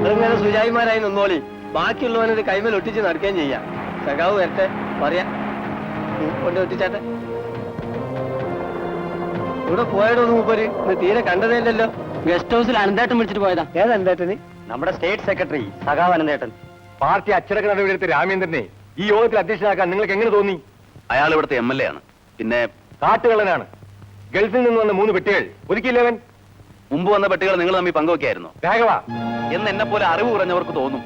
നിങ്ങളിങ്ങനെ സുജായിമാരായി നിന്നോളി. ബാക്കിയുള്ളവനൊരു കൈമേൽ ഒട്ടിച്ച് നടക്കുകയും ചെയ്യാം. സഖാവ് വരട്ടെ പറയാ. കൊണ്ട് ഒട്ടിച്ചാട്ടെ. ഇവിടെ പോയടോ മൂപ്പര്. ഇന്ന് തീരെ കണ്ടതേയില്ലല്ലോ ഗസ്റ്റ് ഹൗസിൽ അനന്തേട്ടൻ വിളിച്ചിട്ട് പോയതാ. ഏതെന്തേട്ടന് നമ്മുടെ സ്റ്റേറ്റ് സെക്രട്ടറി സഖാവ് അനന്തേട്ടൻ. പാർട്ടി അച്ചടക്ക നടപടിയെടുത്ത് രാമേന്ദ്രനെ ഈ യോഗത്തിൽ അധ്യക്ഷനാക്കാൻ നിങ്ങൾക്ക് എങ്ങനെ തോന്നി? അയാൾ ഇവിടുത്തെ എം എൽ എ ആണ്. പിന്നെ കാട്ടുകള്ളനാണ്. ഗൾഫിൽ നിന്ന് വന്ന മൂന്ന് പെട്ടികൾ. ഒതുക്കിയില്ലവൻ മുമ്പ് വന്ന പെട്ടികൾ നിങ്ങൾ തമ്മിൽ പങ്കുവെക്കായിരുന്നു. രാഘവ എന്ന് എന്നെ പോലെ അറിവ് കുറഞ്ഞവർക്ക് തോന്നും.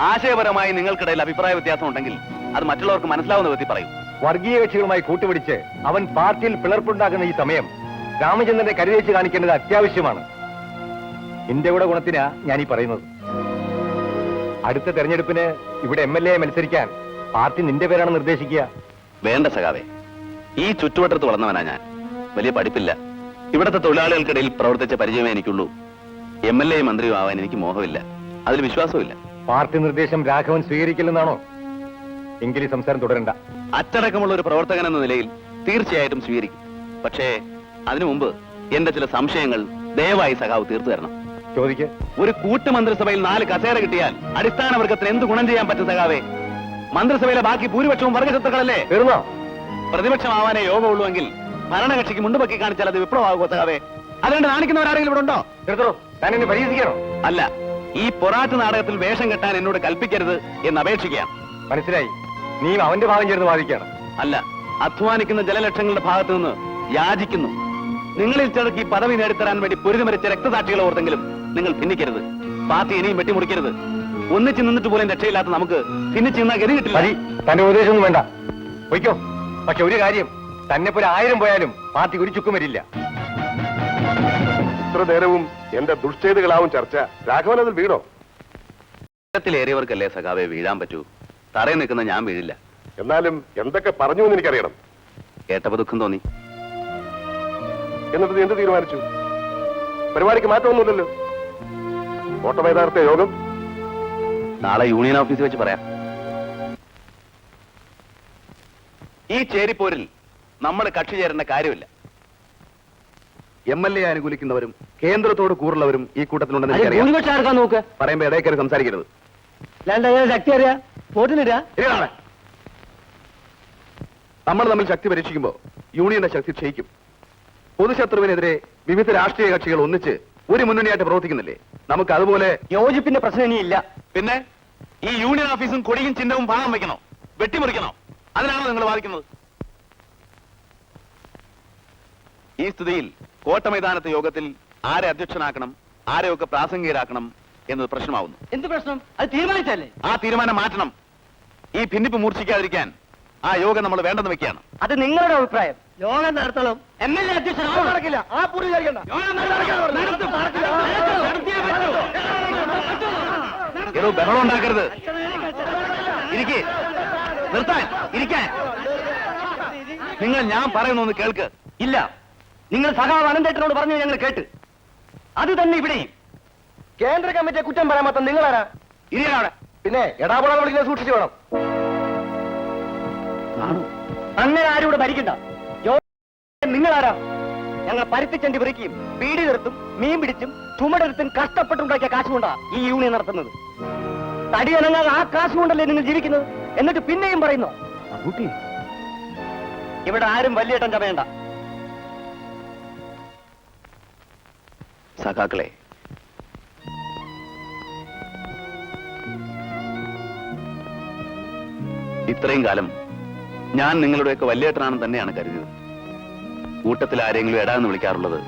ആശയപരമായി നിങ്ങൾക്കിടയിൽ അഭിപ്രായ വ്യത്യാസം ഉണ്ടെങ്കിൽ അത് മറ്റുള്ളവർക്ക് മനസ്സിലാവുന്ന വിധത്തിൽ പറയും. വർഗീയ കക്ഷികളുമായി കൂട്ടുപിടിച്ച് അവൻ പാർട്ടിയിൽ പിളർപ്പുണ്ടാക്കുന്ന ഈ സമയം രാമചന്ദ്രനെ കരുതേച്ച് കാണിക്കേണ്ടത് അത്യാവശ്യമാണ്. എന്റെ കൂടെ ഗുണത്തിനാ ഞാൻ ഈ പറയുന്നത്. അടുത്ത തെരഞ്ഞെടുപ്പിന് ഇവിടെ എം എൽ എ മത്സരിക്കാൻ പാർട്ടി നിന്റെ പേരാണ് നിർദ്ദേശിക്കുക. വേണ്ട സഖാവേ. ഈ ചുറ്റുവട്ടത്ത് വളർന്നവനാ ഞാൻ. വലിയ പഠിപ്പില്ല. ഇവിടുത്തെ തൊഴിലാളികൾക്കിടയിൽ പ്രവർത്തിച്ച പരിചയമേ എനിക്കുള്ളൂ. എം എൽ എയും മന്ത്രിയും ആവാൻ എനിക്ക് മോഹമില്ല. അതിൽ വിശ്വാസമില്ല പാർട്ടി നിർദ്ദേശം രാഘവൻ സ്വീകരിക്കില്ലെന്നാണോ? എങ്കിൽ സംസാരം തുടരണ്ട. അച്ചടക്കമുള്ള ഒരു പ്രവർത്തകൻ എന്ന നിലയിൽ തീർച്ചയായിട്ടും സ്വീകരിക്കും. പക്ഷേ അതിനു മുമ്പ് എന്റെ ചില സംശയങ്ങൾ ദയവായി സഖാവ് തീർത്തു തരണം. ചോദിക്ക. ഒരു കൂട്ടുമന്ത്രിസഭയിൽ നാല് കസേര കിട്ടിയാൽ അടിസ്ഥാന വർഗത്തിന് എന്ത് ഗുണം ചെയ്യാൻ പറ്റും സഖാവേ? മന്ത്രിസഭയിലെ ബാക്കി ഭൂരിപക്ഷവും വർഗശത്രുക്കളല്ലേ? പ്രതിപക്ഷമാവാനേ യോഗമുള്ളൂ യോഗമുള്ളൂവെങ്കിൽ ഭരണകക്ഷിക്ക് മുണ്ടുപൊക്കി കാണിച്ചാൽ അത് വിപ്ലവമാകുമോ അതുകൊണ്ട് നാണിക്കുന്നവരാരെങ്കിലും ഇവിടെ ഉണ്ടോ? എടുത്തോ ഞാൻ എന്നെ പരിഹസിക്കണോ അല്ല ഈ പൊറാട്ട് നാടകത്തിൽ വേഷം കെട്ടാൻ എന്നോട് കൽപ്പിക്കരുത് എന്ന് അപേക്ഷിക്കാം. മനസ്സിലായി. നീ അവന്റെ ഭാഗം ചേർന്ന് വാദിക്കുകയാണ്. അല്ല അധ്വാനിക്കുന്ന ജലലക്ഷങ്ങളുടെ ഭാഗത്തു നിന്ന് യാചിക്കുന്നു. നിങ്ങളിൽ ചിലർക്ക് ഈ പദവി നേടിത്തരാൻ വേണ്ടി പൊരുതുമരിച്ച രക്തസാക്ഷികളെ ഓർത്തെങ്കിലും നിങ്ങൾ ഭിന്നിക്കരുത്. പാർട്ടി ഇനിയും വെട്ടിമുറിക്കരുത്. ഒന്നിച്ച് നിന്നിട്ട് പോലും രക്ഷയില്ലാത്ത നമുക്ക് ഭിന്നിച്ച് നിന്നാ ഗതി കിട്ടില്ല. തന്റെ ഉപദേശമൊന്നും വേണ്ട. പൊയ്ക്കോ. പക്ഷെ ഒരു കാര്യം തന്നെ പോലെ ആയിരം പോയാലും പാർട്ടി ഒരു ചുക്കും വരില്ല. ഇത്ര നേരവും എന്റെ ദുഷ്ചേതുകളാവും ചർച്ച. രാഘവൻ അതിൽ വീണോ? ത്തിലേറിയവർക്കല്ലേ സഖാവെ വീഴാൻ പറ്റൂ? തറയിൽ നിൽക്കുന്ന ഞാൻ വീഴില്ല. എന്നാലും എന്തൊക്കെ പറഞ്ഞു എന്ന് എനിക്കറിയണം. കേട്ടപ്പോ ദുഃഖം തോന്നി. എന്നിട്ട് എന്ത് തീരുമാനിച്ചു? പരിപാടിക്ക് മാറ്റമൊന്നുമില്ലല്ലോ. ഓട്ടമൈതാനത്തെ യോഗം? നാളെ യൂണിയൻ ഓഫീസിൽ വെച്ച് പറയാം. ഈ ചേരിപ്പോരിൽ നമ്മൾ കക്ഷി ചേരേണ്ട കാര്യമില്ല. എം എൽ എ അനുകൂലിക്കുന്നവരും കേന്ദ്രത്തോട് കൂറുള്ളവരും ഈ കൂട്ടത്തിലുണ്ടെന്ന് നോക്ക്? പറയുമ്പോ ഇടയ്ക്കറി സംസാരിക്കരുത്. ശക്തി അറിയാ. നമ്മൾ തമ്മിൽ ശക്തി പരീക്ഷിക്കുമ്പോ യൂണിയന്റെ ശക്തി ക്ഷയിക്കും. പൊതുശത്രുവിനെതിരെ വിവിധ രാഷ്ട്രീയ കക്ഷികൾ ഒന്നിച്ച് ഒരു മുന്നണിയായിട്ട് പ്രവർത്തിക്കുന്നില്ലേ? നമുക്ക് അതുപോലെ യോജിപ്പിന്റെ പ്രശ്നം ഇനിയില്ല. പിന്നെ ഈ യൂണിയൻ ഓഫീസും കൊടിയും ചിഹ്നവും പാകം വെക്കണോ വെട്ടിമുറിക്കണോ? അതിനാണോ നിങ്ങൾ വാദിക്കുന്നത്? ഈ സ്ഥിതിയിൽ കോട്ട മൈതാനത്തെ യോഗത്തിൽ ആരെ അധ്യക്ഷനാക്കണം ആരെയൊക്കെ പ്രാസംഗികരാക്കണം എന്നത് പ്രശ്നമാവുന്നു. എന്ത് പ്രശ്നം? അത് തീരുമാനിച്ചല്ലേ ആ തീരുമാനം മാറ്റണം. ഈ ഭിന്നിപ്പ് മൂർച്ഛിക്കാതിരിക്കാൻ ആ യോഗം നമ്മൾ വേണ്ടെന്ന് വെക്കുകയാണ്. അത് നിങ്ങളുടെ അഭിപ്രായം. യോഗം നടത്തണം. എം എൽ എ അധ്യക്ഷൻ നടക്കില്ല. ആ ഏതോ ബഹളം ഉണ്ടാക്കരുത്. ഇരിക്കെ. നിർത്താൻ. ഇരിക്കാൻ. നിങ്ങൾ ഞാൻ പറയുന്നൊന്ന് കേൾക്ക്. ഇല്ല. നിങ്ങൾ സഖാവ് അനന്തേട്ടനോട് പറഞ്ഞു ഞങ്ങൾ കേട്ട്. അത് തന്നെ ഇവിടെയും. കേന്ദ്ര കമ്മിറ്റിയെ കുറ്റം പറയാൻ മാത്രം നിങ്ങളാരാ? ഇരിയാണ് പിന്നെ എടാപുഴ ഇങ്ങനെ സൂക്ഷിച്ചു വേണം. അങ്ങനെ ആരും ഇവിടെ ഭരിക്കണ്ട. നിങ്ങളാരാ? ഞങ്ങൾ പരുത്തിച്ചണ്ടി പറിക്കുകയും പീടി നിർത്തും മീൻ പിടിച്ചും ചുമടെടുത്തും കഷ്ടപ്പെട്ടുണ്ടാക്കിയ കാശുകൊണ്ടാ ഈ യൂണിയൻ നടത്തുന്നത്. തടി അനങ്ങാതെ ആ കാശുകൊണ്ടല്ലേ നിങ്ങൾ ജീവിക്കുന്നത്? എന്നിട്ട് പിന്നെയും പറയുന്നു? ഇവിടെ ആരും വലിയേട്ടൻ ചമയണ്ട. സഖാക്കളെ. ഇത്രയും കാലം ഞാൻ നിങ്ങളുടെയൊക്കെ വല്യേട്ടനാണെന്ന് തന്നെയാണ് കരുതിയത്. കൂട്ടത്തിൽ ആരെങ്കിലും എടാന്ന് വിളിക്കാറുള്ളത്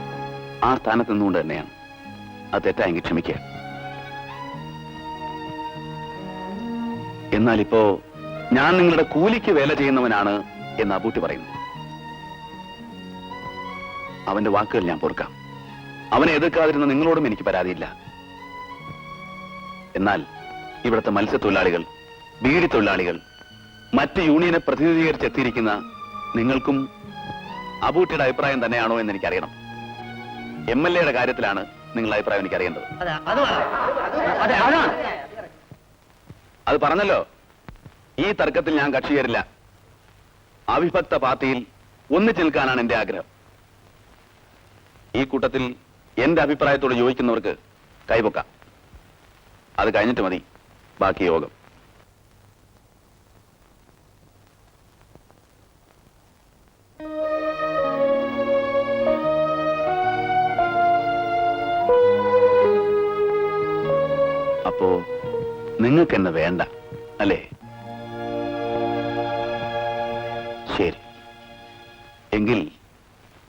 ആ സ്ഥാനത്ത് നിന്നുകൊണ്ട് തന്നെയാണ്. അത് തെറ്റായെങ്കിൽ ക്ഷമിക്കുക. എന്നാലിപ്പോ ഞാൻ നിങ്ങളുടെ കൂലിക്ക് വേല ചെയ്യുന്നവനാണ് എന്ന് അബൂട്ടി പറയുന്നു. അവന്റെ വാക്കുകൾ ഞാൻ പൊറുക്കാം. അവനെ എതിർക്കാതിരുന്ന നിങ്ങളോടും എനിക്ക് പരാതിയില്ല. എന്നാൽ ഇവിടുത്തെ മത്സ്യത്തൊഴിലാളികൾ ബീഡി തൊഴിലാളികൾ മറ്റ് യൂണിയനെ പ്രതിനിധീകരിച്ചെത്തിയിരിക്കുന്ന നിങ്ങൾക്കും അബൂട്ടിയുടെ അഭിപ്രായം തന്നെയാണോ എന്ന് എനിക്കറിയണം. എം എൽ എയുടെ കാര്യത്തിലാണ് നിങ്ങളുടെ അഭിപ്രായം എനിക്കറിയേണ്ടത്. അത് പറഞ്ഞല്ലോ. ഈ തർക്കത്തിൽ ഞാൻ കക്ഷി ചേരില്ല. അവിഭക്ത പാർട്ടിയിൽ ഒന്നിച്ചു നിൽക്കാനാണ് എന്റെ ആഗ്രഹം. ഈ കൂട്ടത്തിൽ എന്റെ അഭിപ്രായത്തോട് യോജിക്കുന്നവർക്ക് കൈപൊക്കാം. അത് കഴിഞ്ഞിട്ട് മതി. ബാക്കി യോഗം. അപ്പോ നിങ്ങൾക്ക് എന്നെ വേണ്ട അല്ലേ? ശരി. എങ്കിൽ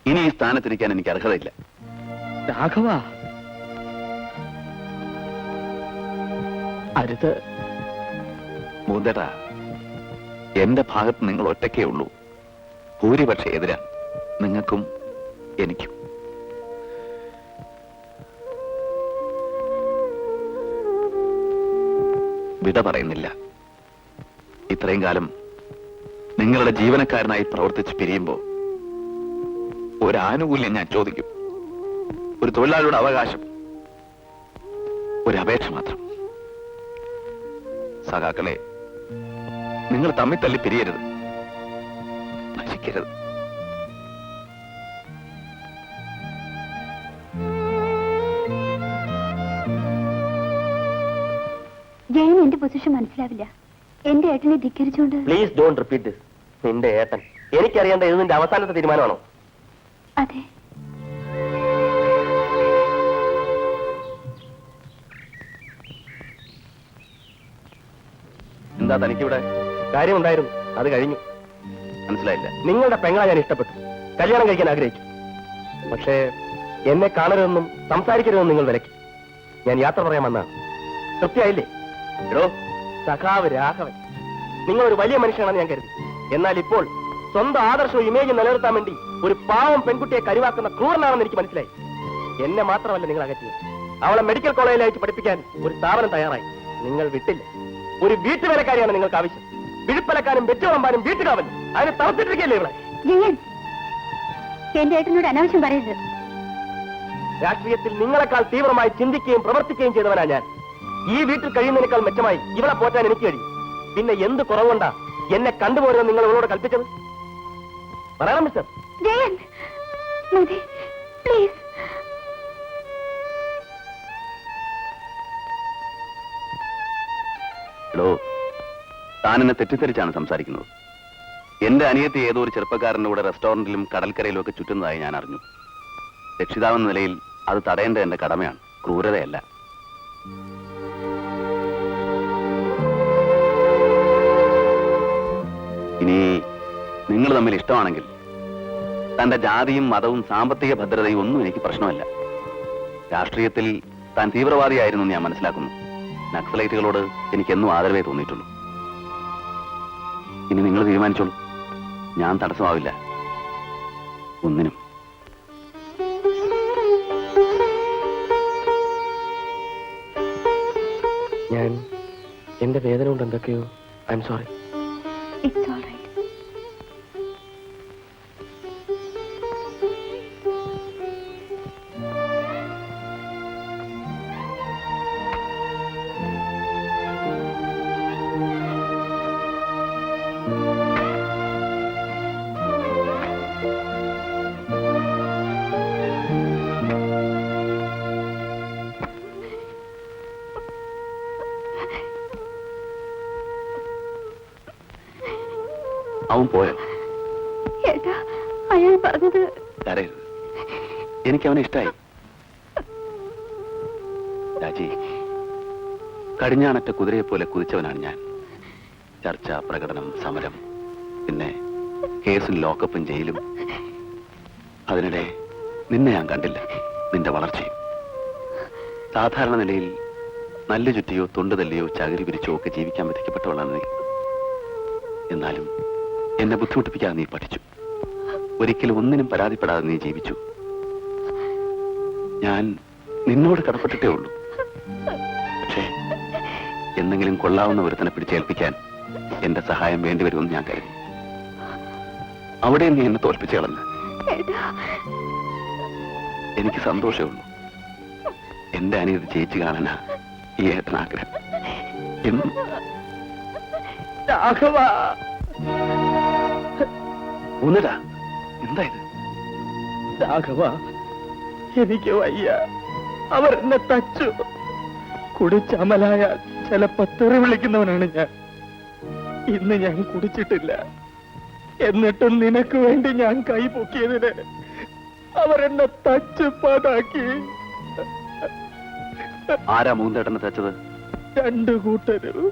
ഇനി ഈ സ്ഥാനത്തിരിക്കാൻ എനിക്ക് അർഹതയില്ല. രാഘവ. അരുത്. മുതട എന്റെ ഭാഗത്ത് നിങ്ങൾ ഒറ്റക്കേ ഉള്ളൂ. ഭൂരിപക്ഷ എതിരാ. നിങ്ങൾക്കും എനിക്കും. വിട പറയുന്നില്ല. ഇത്രയും കാലം നിങ്ങളുടെ ജീവനക്കാരനായി പ്രവർത്തിച്ച് പിരിയുമ്പോ ഒരാനുകൂല്യം ഞാൻ ചോദിക്കും. ഒരു തൊഴിലാളിയുടെ അവകാശം. ഒരു അപേക്ഷ മാത്രം. സഖാക്കളെ നിങ്ങൾ തമ്മിൽ തല്ലി പിരിയരുത്. നശിക്കരുത് ജയൻ എന്റെ പൊസിഷൻ മനസ്സിലാവില്ല. എന്റെ ഏട്ടനെ ധിക്കരിച്ചുകൊണ്ട് പ്ലീസ് ഡോണ്ട് റിപ്പീറ്റ് ദിസ് നിന്റെ ഏട്ടൻ. എനിക്കറിയേണ്ട ഇത് നിന്റെ അവസാനത്തെ തീരുമാനമാണോ? അതെ. എന്താ തനിക്കിവിടെ? കാര്യമുണ്ടായിരുന്നു. അത് കഴിഞ്ഞു. മനസ്സിലായില്ല. നിങ്ങളുടെ പെങ്ങളെ ഞാൻ ഇഷ്ടപ്പെട്ടു. കല്യാണം കഴിക്കാൻ ആഗ്രഹിച്ചു. പക്ഷേ എന്നെ കാണരുതെന്നും സംസാരിക്കരുതെന്നും നിങ്ങൾ വിലക്കി. ഞാൻ യാത്ര പറയാൻ വന്നാണ് തൃപ്തിയായില്ലേ സഖാവ് രാഘവൻ. നിങ്ങൾ ഒരു വലിയ മനുഷ്യനാണെന്ന് ഞാൻ കരുതി. എന്നാൽ ഇപ്പോൾ സ്വന്തം ആദർശവും ഇമേജ് നിലനിർത്താൻ വേണ്ടി ഒരു പാവം പെൺകുട്ടിയെ കരുവാക്കുന്ന ക്രൂരനാണെന്ന് എനിക്ക് മനസ്സിലായി. എന്നെ മാത്രമല്ല നിങ്ങൾ അകറ്റിയത്. അവളെ മെഡിക്കൽ കോളേജിൽ പഠിപ്പിക്കാൻ ഒരു സ്ഥാപനം തയ്യാറായി. നിങ്ങൾ വിട്ടില്ല. ഒരു വീട്ടുവേലക്കാരിയാണ് നിങ്ങൾക്ക് ആവശ്യം. വിഴുപ്പലക്കാനും വെച്ചുവിളമ്പാനും വീട്ടുകാവലും അതിന് തളർത്തിട്ടിരിക്കല്ലേ ഇവിടെ ജയൻ എന്റെ ഏട്ടനോട് അനാവശ്യം പറയരുത്. രാഷ്ട്രീയത്തിൽ നിങ്ങളെക്കാൾ തീവ്രമായി ചിന്തിക്കുകയും പ്രവർത്തിക്കുകയും ചെയ്തവനാ ഞാൻ. ഈ വീട്ടിൽ കഴിയുന്നതിനേക്കാൾ മെച്ചമായി ഇവളെ പോറ്റാൻ എനിക്ക് കഴിയും. പിന്നെ എന്ത് കുറവുണ്ടാ എന്നെ കണ്ടുപോരുന്ന നിങ്ങൾ ഇവളോട് കൽപ്പിച്ചത്? പറയണം മിസ്റ്റർ. ജയൻ പ്ലീസ്. എടോ എന്നെ തെറ്റിദ്ധരിച്ചാണ് സംസാരിക്കുന്നത്. എന്റെ അനിയത്തി ഏതോ ഒരു ചെറുപ്പക്കാരന്റെ കൂടെ റെസ്റ്റോറന്റിലും കടൽക്കരയിലും ഒക്കെ ചുറ്റുന്നതായി ഞാൻ അറിഞ്ഞു. രക്ഷിതാവെന്ന നിലയിൽ അത് തടയേണ്ട എന്റെ കടമയാണ്. ക്രൂരതയല്ല. ഇനി നിങ്ങൾ തമ്മിൽ ഇഷ്ടമാണെങ്കിൽ തന്റെ ജാതിയും മതവും സാമ്പത്തിക ഭദ്രതയും ഒന്നും എനിക്ക് പ്രശ്നമല്ല. രാഷ്ട്രീയത്തിൽ താൻ തീവ്രവാദിയായിരുന്നു ഞാൻ മനസ്സിലാക്കുന്നു. നക്സലൈറ്റുകളോട് എനിക്കെന്നും ആദരവേ തോന്നിയിട്ടുള്ളൂ. ഇനി നിങ്ങൾ തീരുമാനിച്ചോളൂ. ഞാൻ തടസ്സമാവില്ല. ഒന്നിനും. ഞാൻ എന്റെ വേദന കൊണ്ട് എന്തൊക്കെയോ. ഐ എം സോറി അവൻ പോയോ? ഏട്ടാ അയാൾ പറഞ്ഞത് കരയരുത് എനിക്ക് അവനെ ഇഷ്ടായി. രാജി കടിഞ്ഞാണറ്റ കുതിരയെ പോലെ കുതിച്ചവനാണ് ഞാൻ. ചർച്ച പ്രകടനം സമരം പിന്നെ കേസും ലോക്കപ്പും ജയിലും. അതിനിടെ നിന്നെ ഞാൻ കണ്ടില്ല. നിന്റെ വളർച്ചയും. സാധാരണ നിലയിൽ നല്ല ചുറ്റിയോ തൊണ്ട് തല്ലിയോ ചകിരി പിരിച്ചോ ഒക്കെ ജീവിക്കാൻ വിധിക്കപ്പെട്ടവളാണ് നീ. എന്നാലും എന്നെ ബുദ്ധിമുട്ടിപ്പിക്കാതെ നീ പഠിച്ചു. ഒരിക്കലും ഒന്നിനും പരാതിപ്പെടാതെ നീ ജീവിച്ചു. ഞാൻ നിന്നോട് കടപ്പെട്ടിട്ടേ ഉള്ളൂ. പക്ഷേ എന്തെങ്കിലും കൊള്ളാവുന്ന ഒരുത്തനെ പിടിച്ചേൽപ്പിക്കാൻ എന്റെ സഹായം വേണ്ടിവരുമെന്ന് ഞാൻ കരുതി. അവിടെ നീ എന്നെ തോൽപ്പിച്ചു കളഞ്ഞ. എനിക്ക് സന്തോഷമുള്ളൂ എന്റെ അനിയത് ജയിച്ചു കാണാനാ ഈ ഏട്ടനാഗ്രഹം രാഘവ. ഒന്നിടാ എന്താ ഇത്? രാഘവ എനിക്ക് വയ്യ. അവർ എന്നെ തച്ചു. കുടിച്ചമലായ ചിലപ്പോ തെറി വിളിക്കുന്നവനാണ് ഞാൻ. ഇന്ന് ഞാൻ കുടിച്ചിട്ടില്ല. എന്നിട്ടും നിനക്ക് വേണ്ടി ഞാൻ കൈ പൊക്കിയതിന് അവരെന്നെ തച്ചുപ്പാടാക്കി ആരാ മൂന്നേട്ടനെ തച്ചത്? രണ്ടു കൂട്ടരും.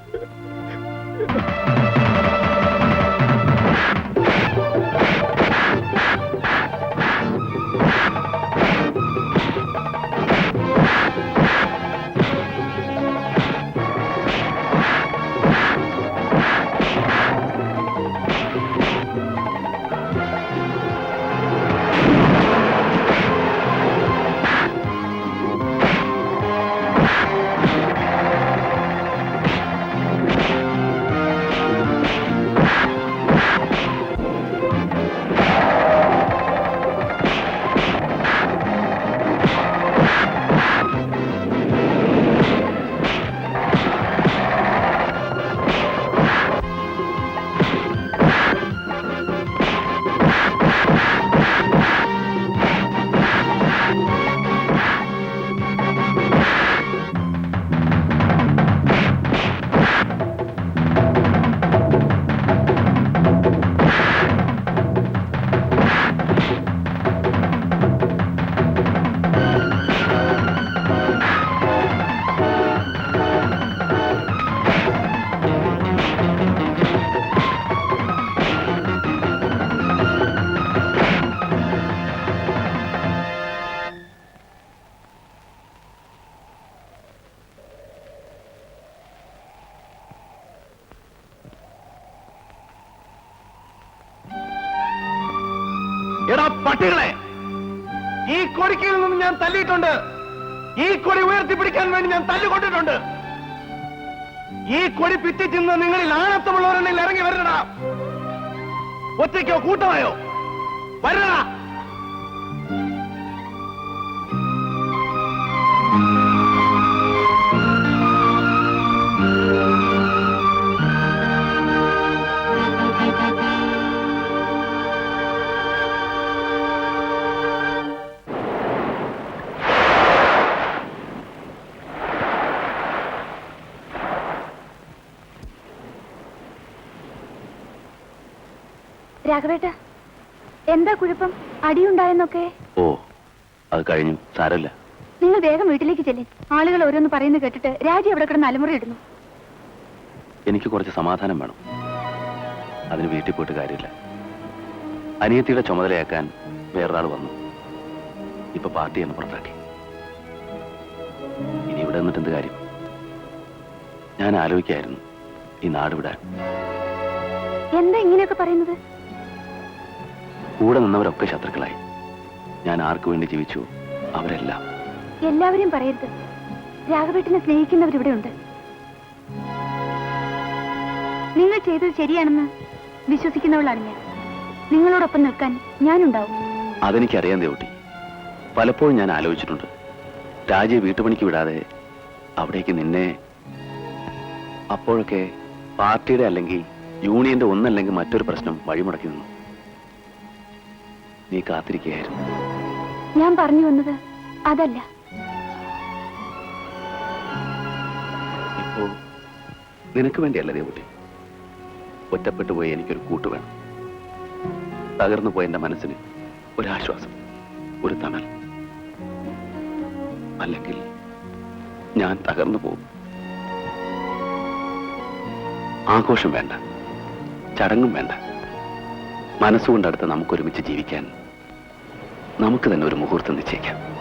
എടാ പട്ടികളെ ഈ കൊടിക്കയിൽ നിന്ന് ഞാൻ തല്ലിയിട്ടുണ്ട്. ഈ കൊടി ഉയർത്തി പിടിക്കാൻ വേണ്ടി ഞാൻ തല്ലുകൊണ്ടിട്ടുണ്ട്. ഈ കൊടി പിറ്റി ചെന്ന് നിങ്ങളിൽ ആണത്തമുള്ളവരെണ്ണിൽ ഇറങ്ങി വരണടാ ഒറ്റയ്ക്കോ കൂട്ടമായോ? വരണടാ രാഘവേട്ട എന്താ കുഴപ്പം? അടിയുണ്ടായെന്നൊക്കെ? ഓ അത് കഴിഞ്ഞു. സാരല്ല നിങ്ങൾ വേഗം വീട്ടിലേക്ക് ചെല്ലി. ആളുകൾ ഓരോന്ന് പറയുന്നു കേട്ടിട്ട് രാജി അവിടെ കിടന്ന് അലമുറയിടുന്നു എനിക്ക് കുറച്ച് സമാധാനം വേണം. അതിന് വീട്ടിൽ പോയിട്ട് കാര്യമില്ല. അനിയത്തിയുടെ ചുമതലയാക്കാൻ വേറൊരാൾ വന്നു. ഇപ്പൊ പാർട്ടി എന്ന് പുറത്താക്കി ഇനി ഇവിടെ നിന്നിട്ട് എന്ത് കാര്യം? ഞാൻ ആലോചിക്കായിരുന്നു ഈ നാട് വിടാൻ. എന്താ ഇങ്ങനെയൊക്കെ പറയുന്നത്? കൂടെ നിന്നവരൊക്കെ ശത്രുക്കളായി. ഞാൻ ആർക്കു വേണ്ടി ജീവിച്ചു? അവരെല്ലാം. എല്ലാവരെയും പറയരുത്. രാഘവേട്ടനെ സ്നേഹിക്കുന്നവരിവിടെ ഉണ്ട് നിങ്ങൾ ചെയ്തത് ശരിയാണെന്ന് വിശ്വസിക്കുന്നവളാണ് ഞാൻ. നിങ്ങളോടൊപ്പം നിൽക്കാൻ ഞാനുണ്ടാവും. അതെനിക്കറിയാൻ ദേവട്ടി. പലപ്പോഴും ഞാൻ ആലോചിച്ചിട്ടുണ്ട്. രാജയെ വീട്ടുപണിക്ക് വിടാതെ അവിടേക്ക് നിന്നെ അപ്പോഴൊക്കെ പാർട്ടിയുടെ അല്ലെങ്കിൽ യൂണിയന്റെ ഒന്നല്ലെങ്കിൽ മറ്റൊരു പ്രശ്നം വഴിമുടക്കി നിന്നു. നീ കാത്തിരിക്കുകയായിരുന്നു. ഞാൻ പറഞ്ഞു വന്നത് അതല്ല. ഇപ്പോ നിനക്ക് വേണ്ടിയല്ല ദേവുട്ടി. ഒറ്റപ്പെട്ടു പോയി എനിക്കൊരു കൂട്ട് വേണം. തകർന്നു പോയ എന്റെ മനസ്സിന് ഒരാശ്വാസം ഒരു തണൽ. അല്ലെങ്കിൽ ഞാൻ തകർന്നു പോകും. ആഘോഷം വേണ്ട ചടങ്ങും വേണ്ട. മനസ്സുകൊണ്ടടുത്ത് നമുക്കൊരുമിച്ച് ജീവിക്കാൻ നമുക്ക് തന്നെ ഒരു മുഹൂർത്തം നിശ്ചയിക്കാം.